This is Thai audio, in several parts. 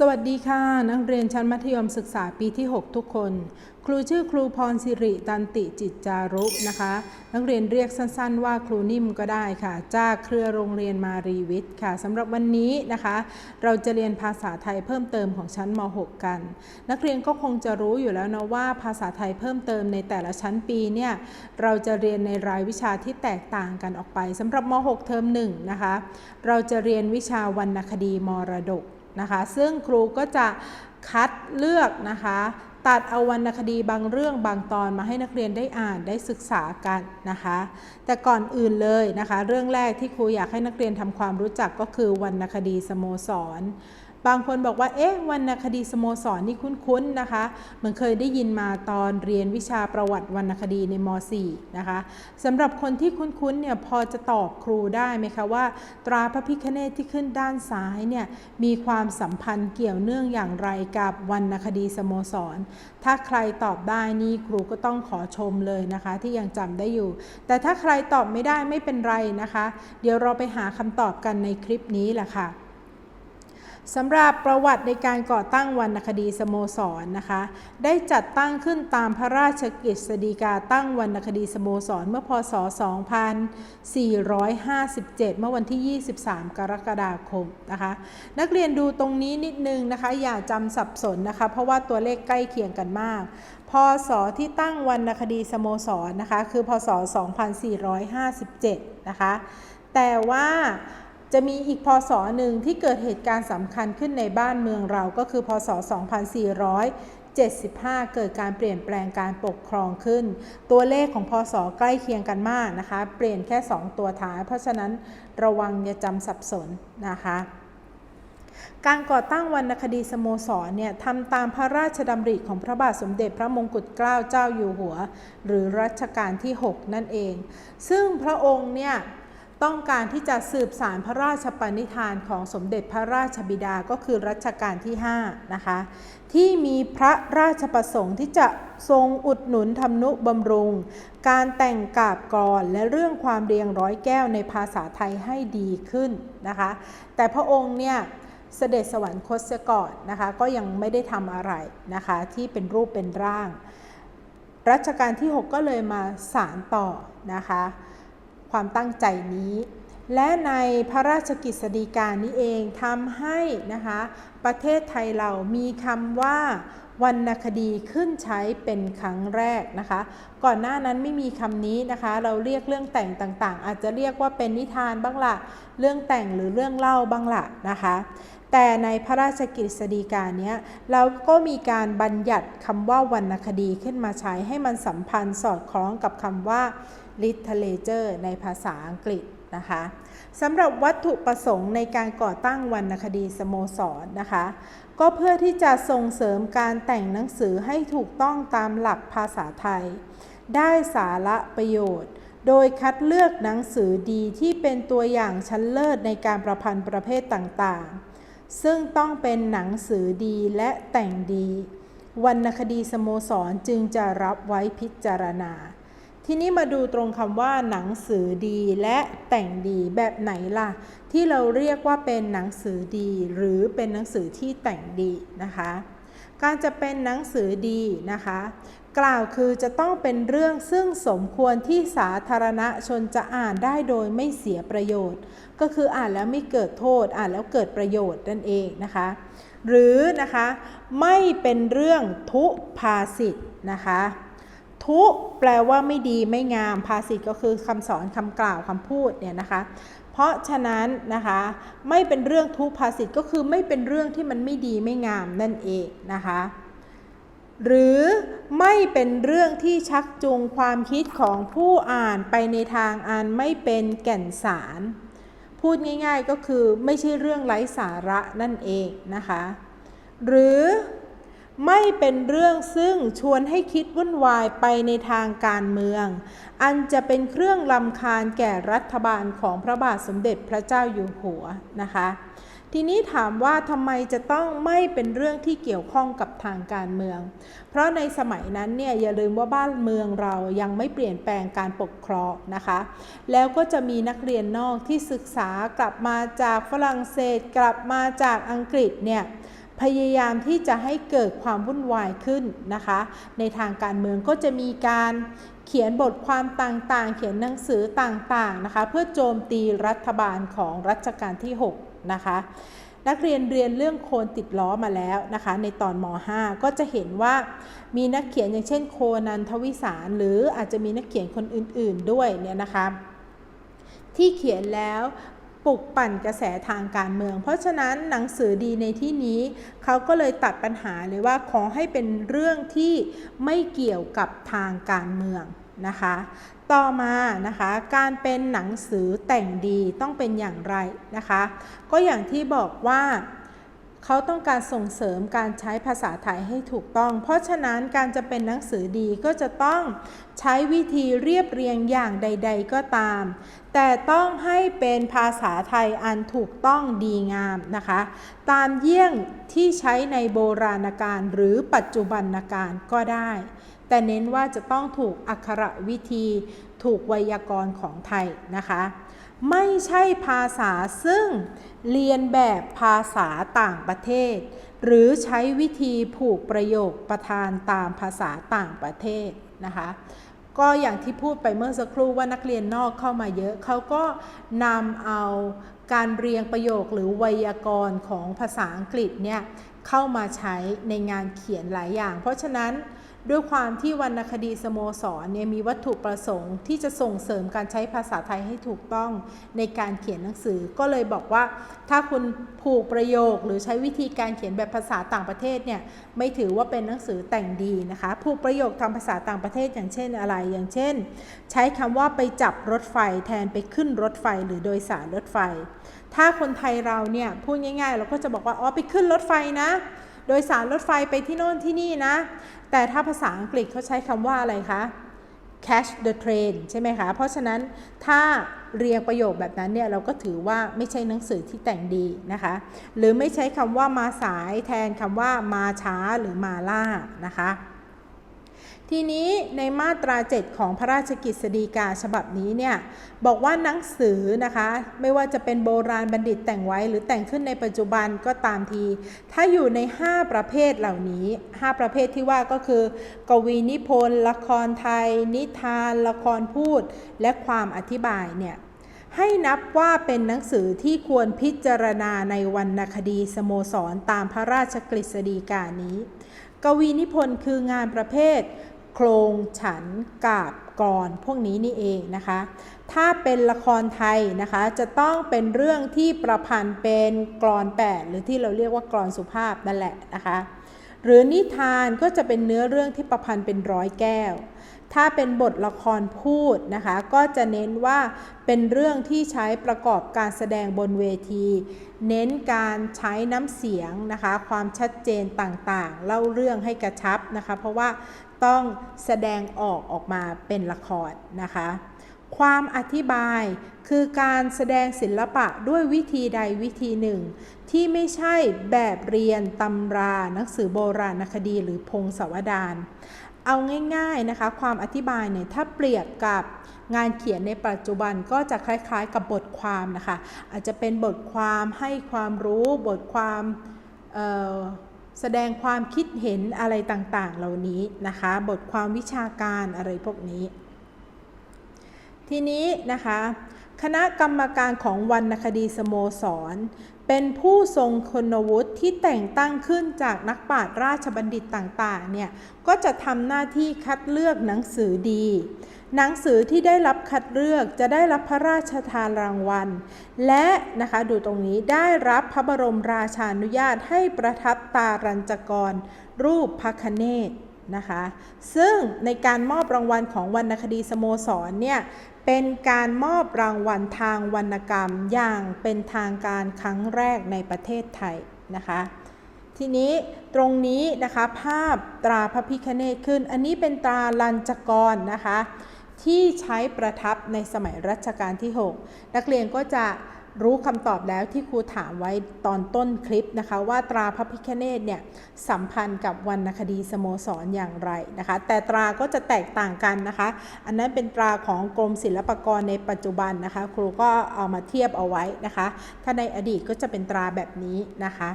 สวัสดีค่ะ นักเรียนชั้นมัธยมศึกษาปีที่ 6 ทุกคน ครูชื่อครูพรสิริตันติจิตจารุนะคะ นักเรียนเรียกสั้นๆ ว่าครูนิ่มก็ได้ค่ะ จากเครือโรงเรียนมารีวิทย์ค่ะสำหรับวันนี้นะคะ เราจะเรียนภาษาไทยเพิ่มเติมของชั้นม .6 กัน นักเรียนก็คงจะรู้อยู่แล้วนะว่าภาษาไทยเพิ่มเติมในแต่ละชั้นปีเนี่ยเราจะเรียนในรายวิชาที่แตกต่างกันออกไปสำหรับม .6 เทอม1นะคะเราจะเรียนวิชาวรรณคดีมรดก นะคะ ซึ่งครูก็จะคัดเลือกนะคะ ตัดเอาวรรณคดีบางเรื่องบางตอนมาให้นักเรียนได้อ่านได้ศึกษากันนะคะ แต่ก่อนอื่นเลยนะคะ เรื่องแรกที่ครูอยากให้นักเรียนทำความรู้จักก็คือวรรณคดีสโมสร บางคนบอกว่า เอ๊ะวรรณคดีสโมสรนนี่คุ้นๆนะคะ เหมือนเคยได้ยินมาตอนเรียนวิชาประวัติวรรณคดีในม .4 นะคะสำหรับคนที่คุ้นๆเนี่ยพอจะตอบครูได้ไหมคะว่า ตราพระพิคเนตที่ขึ้นด้านซ้ายเนี่ยมีความสัมพันธ์เกี่ยวเนื่องอย่างไรกับวรรณคดีสโมสร ถ้าใครตอบได้นี่ครูก็ต้องขอชมเลยนะคะ ที่ยังจำได้อยู่ แต่ถ้าใครตอบไม่ได้ไม่เป็นไรนะคะ เดี๋ยวเราไปหาคำตอบกันในคลิปนี้แหละค่ะ สำหรับประวัติในการก่อตั้งวรรณคดีสโมสรนะคะ ได้จัดตั้งขึ้นตามพระราชกฤษฎีกาตั้งวรรณคดีสโมสรเมื่อพศ 2457 เมื่อวันที่ 23 กรกฎาคมนะคะ นักเรียนดูตรงนี้นิดนึงนะคะ อย่าจำสับสนนะคะ เพราะว่าตัวเลขใกล้เคียงกันมาก พศที่ตั้งวรรณคดีสโมสรนะคะ คือพศ 2457 นะคะ แต่ว่า จะมีอีกพศหนึ่งที่เกิดเหตุการณ์สำคัญขึ้นในบ้านเมืองเราก็คือพศ 2475 เกิดการเปลี่ยนแปลงการปกครองขึ้น ตัวเลขของพศใกล้เคียงกันมากนะคะ เปลี่ยนแค่ 2 ตัวท้าย เพราะฉะนั้นระวังอย่าจำสับสนนะคะการก่อตั้งวรรณคดีสโมสรเนี่ยทำตามพระราชดำริของพระบาทสมเด็จพระมงกุฎเกล้าเจ้าอยู่หัว หรือรัชกาลที่ 6 นั่นเอง ซึ่งพระองค์เนี่ย ต้องการที่จะสืบสารพระราชปณิธานของสมเด็จพระราชบิดาก็คือรัชกาลที่ 5 นะคะ ที่มีพระราชประสงค์ที่จะทรงอุดหนุนทำนุบำรุง การแต่งกาบกรและเรื่องความเรียงร้อยแก้วในภาษาไทยให้ดีขึ้นนะคะ แต่พระองค์เนี่ยเสด็จสวรรคตเสียก่อนนะคะ ก็ยังไม่ได้ทำอะไรนะคะ ที่เป็นรูปเป็นร่าง รัชกาลที่ 6 ก็เลยมาสารต่อนะคะ ความตั้งใจนี้ และในพระราชกิจสฎีกานี้เองทำให้นะคะประเทศไทยเรามีคำว่าวรรณคดีขึ้นใช้เป็นครั้งแรกนะคะ ก่อนหน้านั้นไม่มีคำนี้นะคะ เราเรียกเรื่องแต่งต่างๆ อาจจะเรียกว่าเป็นนิทานบ้างละเรื่องแต่งหรือเรื่องเล่าบ้างละนะคะ แต่ในพระราชกิจสฎีกาเนี้ยเราก็มีการบัญญัติคำว่าวรรณคดีขึ้นมาใช้ให้มันสัมพันธ์สอดคล้องกับคำว่า literature ในภาษาอังกฤษนะคะสำหรับวัตถุประสงค์ในการก่อตั้งวรรณคดีสโมสรนะคะ ก็เพื่อที่จะส่งเสริมการแต่งหนังสือให้ถูกต้องตามหลักภาษาไทย ได้สาระประโยชน์ โดยคัดเลือกหนังสือดีที่เป็นตัวอย่างชั้นเลิศในการประพันธ์ประเภทต่างๆ ซึ่งต้องเป็นหนังสือดีและแต่งดี วรรณคดีสโมสรจึงจะรับไว้พิจารณา ทีนี้มาดูตรงคำว่าหนังสือดีและแต่งดีแบบไหนล่ะ ที่เราเรียกว่าเป็นหนังสือดี หรือเป็นหนังสือที่แต่งดีนะคะ การจะเป็นหนังสือดีนะคะ กล่าวคือจะต้องเป็นเรื่องซึ่งสมควรที่สาธารณชนจะอ่านได้โดยไม่เสียประโยชน์ ก็คืออ่านแล้วไม่เกิดโทษ อ่านแล้วเกิดประโยชน์นั่นเองนะคะ หรือนะคะไม่เป็นเรื่องทุพาสิทธ์นะคะ ทุแปลว่าไม่ดีไม่งามภาษิตก็คือคำสอนคำกล่าวคำพูดเนี่ยนะคะเพราะฉะนั้นนะคะไม่เป็นเรื่องทุภาษิตก็คือไม่เป็นเรื่องที่มันไม่ดีไม่งามนั่นเองนะคะหรือไม่เป็นเรื่องที่ชักจูงความคิดของผู้อ่านไปในทางอ่านไม่เป็นแก่นสาร พูดง่าย ๆก็คือไม่ใช่เรื่องไร้สาระนั่นเองนะคะ หรือไม่เป็นเรื่องซึ่งชวนให้คิดวุ่นวายไปในทางการเมือง อันจะเป็นเครื่องลำคาญแก่รัฐบาลของพระบาทสมเด็จพระเจ้าอยู่หัวนะคะ ทีนี้ถามว่าทำไมจะต้องไม่เป็นเรื่องที่เกี่ยวข้องกับทางการเมือง เพราะในสมัยนั้นเนี่ยอย่าลืมว่าบ้านเมืองเรายังไม่เปลี่ยนแปลงการปกครองนะคะ แล้วก็จะมีนักเรียนนอกที่ศึกษากลับมาจากฝรั่งเศส กลับมาจากอังกฤษเนี่ยพยายามที่จะให้เกิดความวุ่นวายขึ้นนะคะ ในทางการเมืองก็จะมีการเขียนบทความต่างๆ เขียนหนังสือต่างๆนะคะ เพื่อโจมตีรัฐบาลของรัชกาลที่ 6 นะคะ นักเรียนเรียนเรื่องโคนติดล้อมาแล้วนะคะ ในตอนม .5 ก็จะเห็นว่ามีนักเขียนอย่างเช่นโคนันทวิสาร หรืออาจจะมีนักเขียนคนอื่น ๆด้วยเนี่ยนะคะ ที่เขียนแล้วปลุกปั่นกระแสทางการเมือง เพราะฉะนั้นหนังสือดีในที่นี้เขาก็เลยตัดปัญหาเลยว่าขอให้เป็นเรื่องที่ไม่เกี่ยวกับทางการเมืองนะคะ ต่อมานะคะการเป็นหนังสือแต่งดีต้องเป็นอย่างไรนะคะ ก็อย่างที่บอกว่าเขาต้องการส่งเสริมการใช้ภาษาไทยให้ถูกต้อง เพราะฉะนั้นการจะเป็นหนังสือดีก็จะต้องใช้วิธีเรียบเรียงอย่างใด ๆ ก็ตาม แต่ต้องให้เป็นภาษาไทยอันถูกต้องดีงามนะคะ ตามเยี่ยงที่ใช้ในโบราณกาลหรือปัจจุบันการก็ได้ แต่เน้นว่าจะต้องถูกอักขระวิธี ถูกไวยากรณ์ของไทยนะคะ ไม่ใช่ภาษาซึ่งเรียนแบบภาษาต่างประเทศ หรือใช้วิธีผูกประโยคประธานตามภาษาต่างประเทศนะคะก็อย่างที่พูดไปเมื่อสักครู่ว่านักเรียนนอกเข้ามาเยอะ เขาก็นำเอาการเรียงประโยคหรือไวยากรณ์ของภาษาอังกฤษเนี่ยเข้ามาใช้ในงานเขียนหลายอย่าง เพราะฉะนั้น ด้วยความที่วรรณคดีสโมสรเนี่ยมีวัตถุประสงค์ ที่จะส่งเสริมการใช้ภาษาไทยให้ถูกต้องในการเขียนหนังสือ ก็เลยบอกว่า ถ้าคุณผูกประโยคหรือใช้วิธีการเขียนแบบภาษาต่างประเทศเนี่ยไม่ถือว่าเป็นหนังสือแต่งดีนะคะผูกประโยคทำภาษาต่างประเทศอย่างเช่นอะไร อย่างเช่น ใช้คำว่าไปจับรถไฟแทนไปขึ้นรถไฟหรือโดยสารรถไฟ ถ้าคนไทยเราเนี่ยพูดง่ายๆ เราก็จะบอกว่าอ๋อไปขึ้นรถไฟนะ โดยสารรถไฟไปที่โน่นที่นี่นะ แต่ถ้าภาษาอังกฤษเขาใช้คำว่าอะไรคะ catch the train ใช่ไหมคะ เพราะฉะนั้นถ้าเรียงประโยคแบบนั้นเนี่ยเราก็ถือว่าไม่ใช่หนังสือที่แต่งดีนะคะ หรือไม่ใช้คำว่ามาสายแทนคำว่ามาช้าหรือมาล่านะคะ ทีนี้ในมาตรา 7 ของพระราชกิจสีกาฉบับนี้เนี่ยบอกว่าหนังสือนะคะไม่ว่าจะเป็นโบราณบัณฑิตแต่งไว้ หรือแต่งขึ้นในปัจจุบันก็ตามที ถ้าอยู่ใน 5 ประเภทเหล่านี้ 5 ประเภทที่ว่าก็คือ กวีนิพนธ์ ละครไทย นิทาน ละครพูด และความอธิบายเนี่ยให้นับว่าเป็นหนังสือที่ควรพิจารณาในวรรณคดีสโมสรตามพระราชกฤษฎีกานี้ กวีนิพนธ์คืองานประเภท โครงฉันกาบกรอนพวกนี้นี่เองนะคะ ถ้าเป็นละครไทยนะคะจะต้องเป็นเรื่องที่ประพันธ์เป็นกรอนแปดหรือที่เราเรียกว่ากรอนสุภาพนั่นแหละนะคะหรือนิทานก็จะเป็นเนื้อเรื่องที่ประพันธ์เป็นร้อยแก้ว ถ้าเป็นบทละครพูดนะคะ ก็จะเน้นว่าเป็นเรื่องที่ใช้ประกอบการแสดงบนเวที เน้นการใช้น้ำเสียงนะคะ ความชัดเจนต่างๆ เล่าเรื่องให้กระชับนะคะ เพราะว่า ต้องแสดงออกออกมาเป็นละครนะคะ ความอธิบายคือการแสดงศิลปะด้วยวิธีใดวิธีหนึ่ง ที่ไม่ใช่แบบเรียนตำราหนังสือโบราณคดีหรือพงศาวดารเอาง่ายๆนะคะ ความอธิบายเนี่ยถ้าเปรียบกับงานเขียนในปัจจุบันก็จะคล้ายๆกับบทความนะคะ อาจจะเป็นบทความให้ความรู้บทความ แสดงความคิดเห็นอะไรต่างๆ เหล่านี้นะคะ บทความวิชาการอะไรพวกนี้ ทีนี้นะคะ คณะกรรมการของวรรณคดีสโมสร เป็นผู้ทรงคุณวุฒิที่แต่งตั้งขึ้นจากนักปราชญ์ราชบัณฑิตต่างๆ เนี่ย ก็จะทำหน้าที่คัดเลือกหนังสือดี หนังสือที่ได้รับคัดเลือกจะได้รับพระราชทานรางวัล และนะคะดูตรงนี้ได้รับพระบรมราชานุญาตให้ประทับตารัญจกร รูปพระคเนศนะคะ ซึ่งในการมอบรางวัลของวรรณคดีสโมสรเนี่ย เป็นการมอบรางวัลทางวรรณกรรมอย่างเป็นทางการครั้งแรกในประเทศไทยนะคะทีนี้ตรงนี้นะคะภาพตราพระพิคเนตขึ้น อันนี้เป็นตราลัญจกรนะคะที่ใช้ประทับในสมัยรัชกาลที่ 6 นักเรียนก็จะ รู้คำตอบแล้วที่ครูถามไว้ตอนต้นคลิปนะคะว่าตราพระพิคเนตเนี่ยสัมพันธ์กับวรรณคดีสโมสรอย่างไรนะคะ แต่ตราก็จะแตกต่างกันนะคะ อันนั้นเป็นตราของกรมศิลปากรในปัจจุบันนะคะ ครูก็เอามาเทียบเอาไว้นะคะ ถ้าในอดีตก็จะเป็นตราแบบนี้นะคะ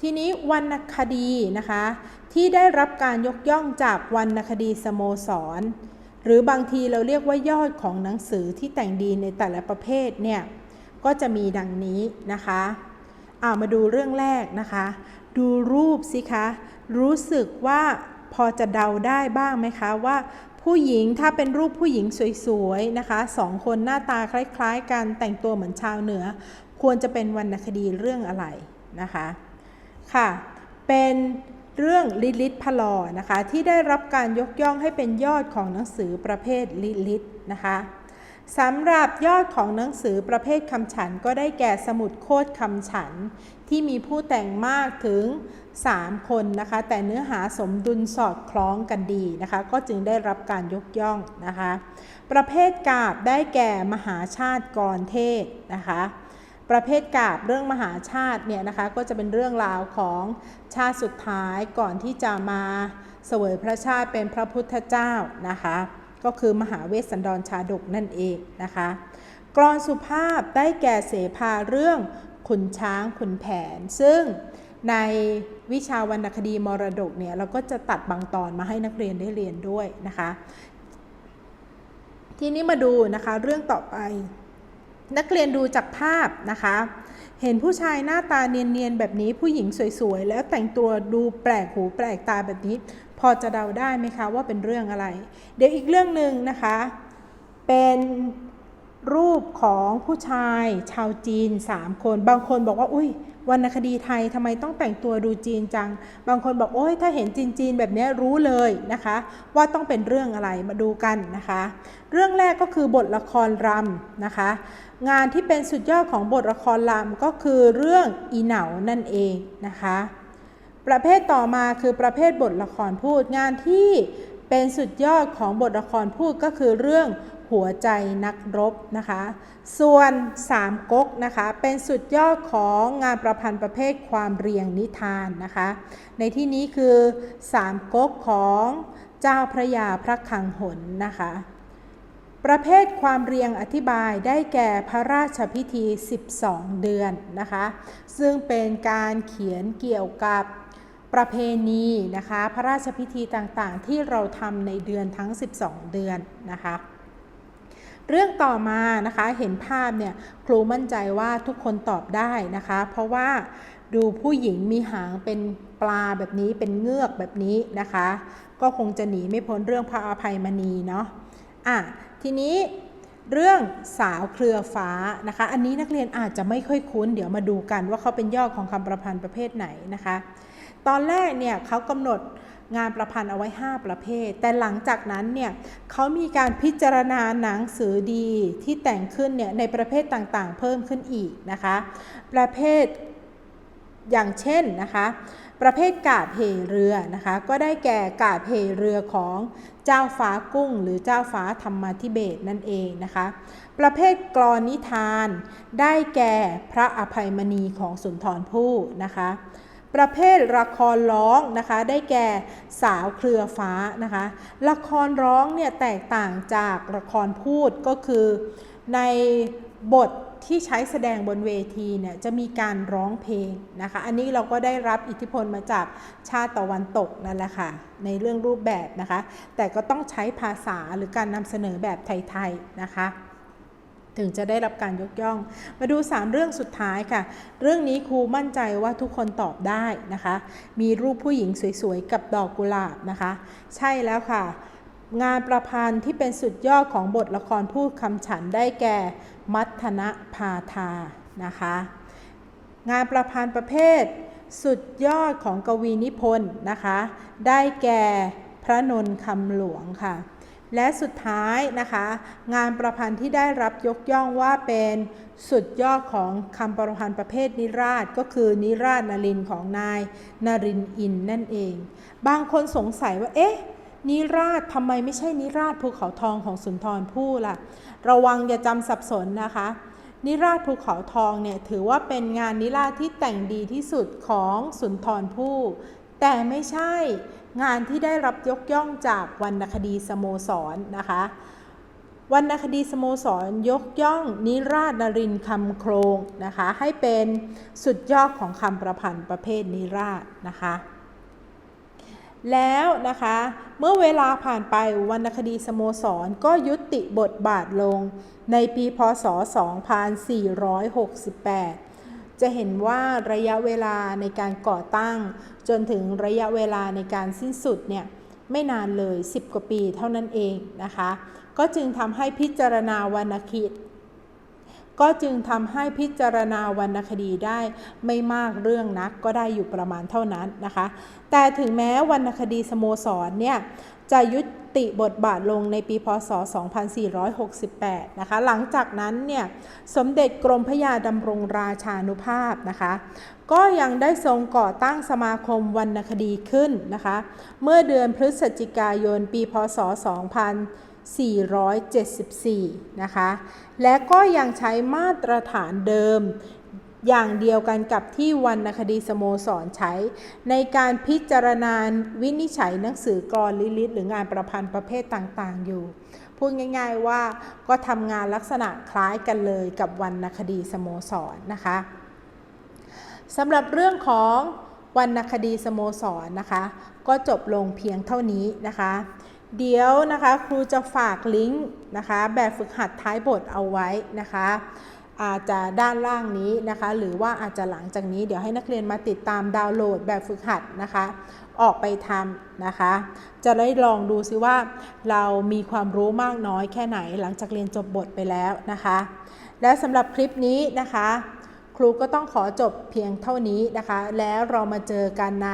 ทีนี้วรรณคดีนะคะ ที่ได้รับการยกย่องจากวรรณคดีสโมสร หรือบางทีเราเรียกว่ายอดของหนังสือที่แต่งดีในแต่ละประเภทเนี่ยก็จะมีดังนี้นะคะเอามาดูเรื่องแรกนะคะ ดูรูปสิคะ รู้สึกว่าพอจะเดาได้บ้างไหมคะว่าผู้หญิงถ้าเป็นรูปผู้หญิงสวยๆนะคะสองคนหน้าตาคล้ายๆกันแต่งตัวเหมือนชาวเหนือ ควรจะเป็นวรรณคดีเรื่องอะไรนะคะ ค่ะ เป็น เรื่องลิลิตพลอนะคะ ที่ได้รับการยกย่องให้เป็นยอดของหนังสือประเภทลิลิตนะคะสำหรับยอดของหนังสือประเภทคำฉันก็ได้แก่สมุดโคตรคำฉัน ที่มีผู้แต่งมากถึง 3 คนนะคะ แต่เนื้อหาสมดุลสอดคล้องกันดีนะคะ ก็จึงได้รับการยกย่องนะคะ ประเภทกาบได้แก่มหาชาติกรเทศนะคะ ประเภทกาบเรื่องมหาชาติเนี่ยนะคะก็จะเป็นเรื่องราวของชาติสุดท้ายก่อนที่จะมาเสวยพระชาติเป็นพระพุทธเจ้านะคะ ก็คือมหาเวสสันดรชาดกนั่นเองนะคะกรอนสุภาพได้แก่เสภาเรื่องขุนช้างขุนแผน ซึ่งในวิชาวรรณคดีมรดกเนี่ยเราก็จะตัดบางตอนมาให้นักเรียนได้เรียนด้วยนะคะ ทีนี้มาดูนะคะเรื่องต่อไป นักเรียนดูจากภาพนะคะ เห็นผู้ชายหน้าตาเนียนๆแบบนี้ผู้หญิงสวยๆ แล้วแต่งตัวดูแปลกหูแปลกตาแบบนี้ พอจะเดาได้ไหมคะว่าเป็นเรื่องอะไร เดี๋ยวอีกเรื่องหนึ่งนะคะ เป็น รูปของผู้ชายชาวจีน 3 คน บางคนบอกว่า อุ้ยวรรณคดีไทยทำไมต้องแต่งตัวดูจีนจัง บางคนบอกโอ้ยถ้าเห็นจีนจีนแบบนี้รู้เลยนะคะ ว่าต้องเป็นเรื่องอะไรมาดูกันนะคะ เรื่องแรกก็คือบทละครรำนะคะ งานที่เป็นสุดยอดของบทละครรำก็คือเรื่องอีเหนานั่นเองนะคะ ประเภทต่อมาคือประเภทบทละครพูดงานที่เป็นสุดยอดของบทละครพูดก็คือเรื่อง หัวใจนักรบนะคะ ส่วนสามก๊กนะคะเป็นสุดยอดของงานประพันธ์ประเภทความเรียงนิทานนะคะ ในที่นี้คือสามก๊กของเจ้าพระยาพระคังหนนะคะ ประเภทความเรียงอธิบายได้แก่พระราชพิธี 12 เดือนนะคะ ซึ่งเป็นการเขียนเกี่ยวกับประเพณีนะคะ พระราชพิธีต่างๆ ที่เราทำในเดือนทั้ง 12 เดือนนะคะ เรื่องต่อมานะคะเห็นภาพเนี่ยครูมั่นใจว่าทุกคนตอบได้นะคะ เพราะว่าดูผู้หญิงมีหางเป็นปลาแบบนี้เป็นเงือกแบบนี้นะคะ ก็คงจะหนีไม่พ้นเรื่องพระอภัยมณีเนาะอะทีนี้เรื่องสาวเครือฟ้านะคะ อันนี้นักเรียนอาจจะไม่ค่อยคุ้น เดี๋ยวมาดูกันว่าเขาเป็นย่อของคำประพันธ์ประเภทไหนนะคะ ตอนแรกเนี่ยเขากำหนด งานประพันธ์เอาไว้ 5 ประเภท แต่หลังจากนั้นเนี่ยเขามีการพิจารณาหนังสือดีที่แต่งขึ้นเนี่ยในประเภทต่างๆ เพิ่มขึ้นอีกนะคะ ประเภทอย่างเช่นนะคะประเภทกาบเหเรือนะคะ ก็ได้แก่กาบเหเรือของเจ้าฟ้ากุ้ง หรือเจ้าฟ้าธรรมธิเบศนั่นเองนะคะ ประเภทกรอนนิทาน ได้แก่พระอภัยมณีของสุนทรภู่นะคะ ประเภทละครร้องนะคะได้แก่สาวเครือฟ้านะคะ ละครร้องเนี่ยแตกต่างจากละครพูดก็คือในบทที่ใช้แสดงบนเวทีเนี่ยจะมีการร้องเพลงนะคะ อันนี้เราก็ได้รับอิทธิพลมาจากชาติตะวันตกนั่นแหละค่ะในเรื่องรูปแบบนะคะ แต่ก็ต้องใช้ภาษาหรือการนำเสนอแบบไทยๆนะคะ ถึงจะได้รับการยกย่อง มาดู 3 เรื่องสุดท้ายค่ะ เรื่องนี้ครูมั่นใจว่าทุกคนตอบได้นะคะ มีรูปผู้หญิงสวยๆ กับดอกกุหลาบนะคะ ใช่แล้วค่ะ งานประพันธ์ที่เป็นสุดยอดของบทละครพูดคำฉันได้แก่ มัทนะพาทานะคะ งานประพันธ์ประเภท สุดยอดของกวีนิพนธ์นะคะ ได้แก่พระนนท์คำหลวงค่ะ และสุดท้ายนะคะ งานประพันธ์ที่ได้รับยกย่องว่าเป็นสุดยอดของคำประพันธ์ประเภทนิราศก็คือนิราชนรินของนายนรินอินนั่นเอง บางคนสงสัยว่าเอ๊ะนิราชทำไมไม่ใช่นิราชภูเขาทองของสุนทรภู่ล่ะ ระวังอย่าจำสับสนนะคะ นิราชภูเขาทองเนี่ยถือว่าเป็นงานนิราชที่แต่งดีที่สุดของสุนทรภู่ แต่ไม่ใช่งานที่ได้รับยกย่องจากวรรณคดีสโมสรนะคะวรรณคดีสโมสรยกย่องนิราชนรินคำโครงนะคะให้เป็นสุดยอดของคำประพันธ์ประเภทนิราชนะคะแล้วนะคะเมื่อเวลาผ่านไปวรรณคดีสโมสรก็ยุติบทบาทลงในปีพศ 2468 จะเห็นว่าระยะเวลาในการก่อตั้ง จนถึงระยะเวลาในการสิ้นสุดเนี่ยไม่นานเลย 10 กว่าปีเท่านั้นเองนะคะ ก็จึงทำให้พิจารณาวรรณคดี ก็จึงทำให้พิจารณาวรรณคดีได้ไม่มากเรื่องนักก็ได้อยู่ประมาณเท่านั้นนะคะ แต่ถึงแม้วรรณคดีสโมสรเนี่ยจะยุติบทบาทลงในปีพศ 2468 นะคะ หลังจากนั้นเนี่ยสมเด็จกรมพระยาดำรงราชานุภาพนะคะ ก็ยังได้ทรงก่อตั้งสมาคมวรรณคดีขึ้นนะคะ เมื่อเดือนพฤศจิกายนปีพศ 2000 474 นะคะ และก็ยังใช้มาตรฐานเดิมอย่างเดียวกันกับที่วรรณคดีสโมสรใช้ ในการพิจารณาวินิจฉัยหนังสือกรลิลิตหรืองานประพันธ์ประเภทต่างๆอยู่ พูดง่ายๆว่าก็ทำงานลักษณะคล้ายกันเลยกับวรรณคดีสโมสรนะคะสำหรับเรื่องของวรรณคดีสโมสรนะคะ ก็จบลงเพียงเท่านี้นะคะ เดี๋ยวนะคะครูจะฝากลิงก์นะคะแบบฝึกหัดท้ายบทเอาไว้นะคะ อาจจะด้านล่างนี้นะคะ หรือว่าอาจจะหลังจากนี้เดี๋ยวให้นักเรียนมาติดตามดาวน์โหลดแบบฝึกหัดนะคะ ออกไปทำนะคะ จะได้ลองดูซิว่าเรามีความรู้มากน้อยแค่ไหนหลังจากเรียนจบบทไปแล้วนะคะ และสำหรับคลิปนี้นะคะครูก็ต้องขอจบเพียงเท่านี้นะคะ แล้วเรามาเจอกันใน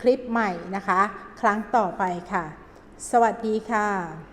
คลิปใหม่นะคะ ครั้งต่อไปค่ะ สวัสดีค่ะ